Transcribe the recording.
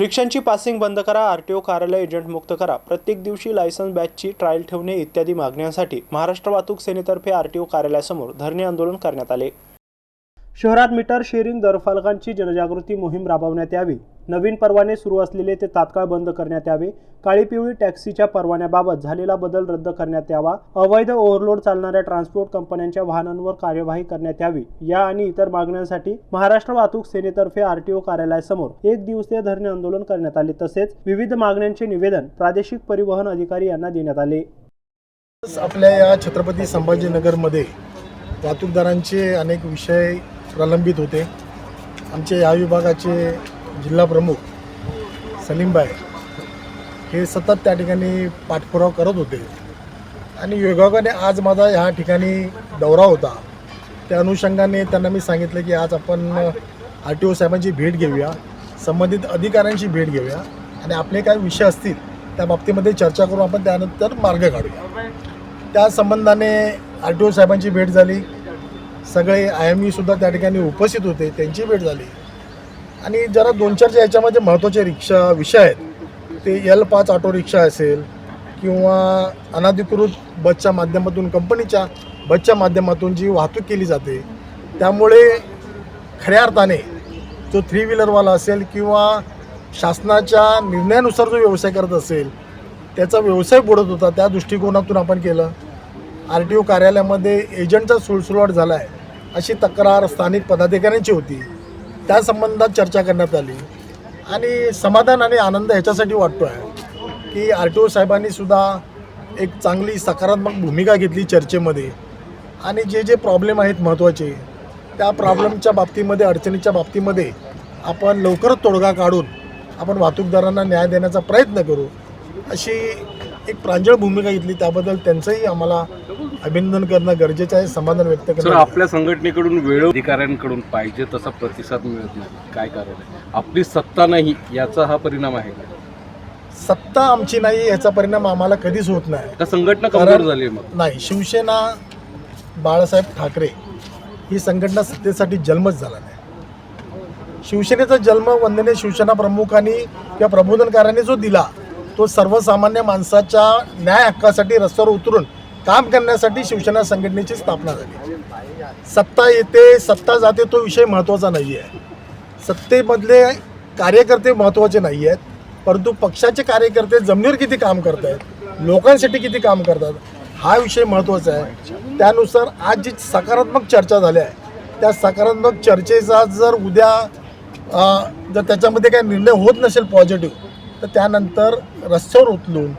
रिक्षांची passing बंद करा R T O कार्यालय एजंट मुक्त करा. प्रत्येक दिवशी लायसन्स बॅचची ट्रायल ठेवणे इत्यादी मागण्यांसाठी महाराष्ट्र वाहतूक सेनेतर्फे आर टी ओ कार्यालयासमोर धरणे आंदोलन करण्यात आले. शहरात मीटर शेअरिंग दरफलकांची जनजागृती मोहीम राबवण्यात यावी. नवीन परवाने सुरू असलेले ते तात्काळ बंद करण्यात यावे. काळी पिवळी टॅक्सीच्या परवान्याबाबत झालेला बदल रद्द करण्यात यावा. अवैध ओव्हरलोड चालणाऱ्या ट्रान्सपोर्ट कंपन्यांच्या वाहनांवर कार्यवाही करण्यात यावी. या आणि इतर मागण्यांसाठी महाराष्ट्र वाहतूक सेनेतर्फे आरटीओ कार्यालयासमोर एक दिवसीय धरणे आंदोलन करण्यात आले. तसेच विविध मागण्यांचे निवेदन प्रादेशिक परिवहन अधिकारी यांना देण्यात आले. आपल्या या छत्रपती संभाजीनगरमध्ये वाहतूकदारांचे अनेक विषय प्रलंबित होते. आमचे या विभागाचे जिल्हा प्रमुख सलीमबाई हे सतत त्या ठिकाणी पाठपुरावा करत होते. आणि योगायोगाने आज माझा ह्या ठिकाणी दौरा होता. त्या अनुषंगाने त्यांना मी सांगितलं की आज आपण आर टी ओ साहेबांची भेट घेऊया संबंधित अधिकाऱ्यांची भेट घेऊया आणि आपले काय विषय असतील त्या बाबतीमध्ये चर्चा करून आपण त्यानंतर मार्ग काढूया. त्या संबंधाने आर टी ओ साहेबांची भेट झाली. सगळे आय एम सुद्धा त्या ठिकाणी उपस्थित होते त्यांची भेट झाली. आणि जरा दोन चार जे याच्यामध्ये महत्त्वाचे रिक्षा विषय आहेत. ते एल पाच ऑटो रिक्षा असेल किंवा अनाधिकृत बसच्या माध्यमातून कंपनीच्या बसच्या माध्यमातून जी वाहतूक केली जाते त्यामुळे खऱ्या अर्थाने जो थ्री व्हीलरवाला असेल किंवा शासनाच्या निर्णयानुसार जो व्यवसाय करत असेल त्याचा व्यवसाय बुडत होता त्या दृष्टिकोनातून आपण केलं. आर टी ओ कार्यालयामध्ये एजंटचा सुळसुळवाट झाला आहे अशी तक्रार स्थानिक पदाधिकाऱ्यांची होती. त्या संबंधात चर्चा करण्यात आली. आणि समाधान आणि आनंद ह्याच्यासाठी वाटतो आहे की आर टी ओ साहेबांनी सुद्धा एक चांगली सकारात्मक भूमिका घेतली चर्चेमध्ये. आणि जे जे प्रॉब्लेम आहेत महत्त्वाचे त्या प्रॉब्लेमच्या बाबतीमध्ये अडचणीच्या बाबतीमध्ये आपण लवकरच तोडगा काढून आपण वाहतूकदारांना न्याय देण्याचा प्रयत्न करू अशी एक प्रांजळ भूमिका घेतली. त्याबद्दल त्यांचंही आम्हाला अभिनंदन करणं गरजेचं आहे समाधान व्यक्त करणं आपल्या संघटनेकडून वेळ अधिकाऱ्यांकडून पाहिजे तसा प्रतिसाद मिळत नाही. काय कारण आहे? आपली सत्ता नाही याचा हा परिणाम आहे का? सत्ता आमची नाही याचा परिणाम आम्हाला कधीच होत नाही. का संघटना कारण- कमजोर झाली आहे मग. नाही शिवसेना बाळासाहेब ठाकरे ही संघटना सत्तेसाठी जन्मच झाला नाही. शिवसेनेचा जन्म वंदनीय शिवसेना प्रमुखांनी किंवा प्रबोधनकारांनी जो दिला तो सर्वसामान्य माणसाच्या न्याय हक्कासाठी रस्त्यावर उतरून काम करण्यासाठी शिवसेना संघटनेची स्थापना झाली. सत्ता येते सत्ता जाते तो विषय महत्त्वाचा नाही आहे. सत्तेमधले कार्यकर्ते महत्त्वाचे नाही आहेत परंतु पक्षाचे कार्यकर्ते जमिनीवर किती काम करत आहेत लोकांसाठी किती काम करतात हा विषय महत्त्वाचा आहे. त्यानुसार आज जी सकारात्मक चर्चा झाल्या आहे त्या सकारात्मक चर्चेचा जर उद्या जर त्याच्यामध्ये काही निर्णय होत नसेल पॉझिटिव्ह तर त्यानंतर रस्त्यावर उचलून